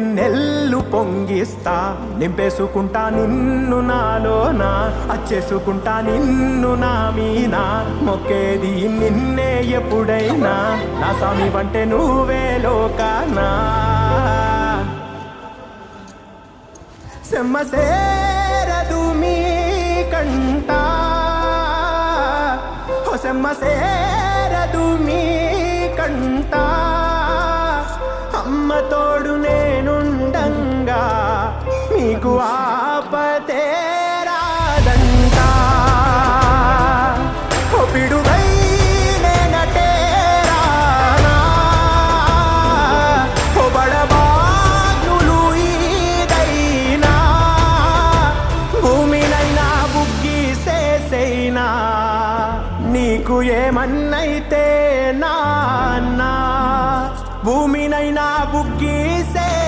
వెన్నెల్లు పొంగిస్తా నింపేసుకుంటా నిన్ను నాలోన అచ్చేసుకుంటా నిన్ను నా మీన. మొక్కేది నిన్నే ఎప్పుడైనా నా స్వామి వంటే నువ్వే లోకానా. సెమ్మ సేరదు మీ కంట. ఓ సెమ్మ సేరదు మీ కంట. అమ్మ తోడునే నీకు భూమినైనా బుగ్గి సేసైనా? నీకు ఏమన్నైతే నాన్న? భూమినైనా బుగ్గీసే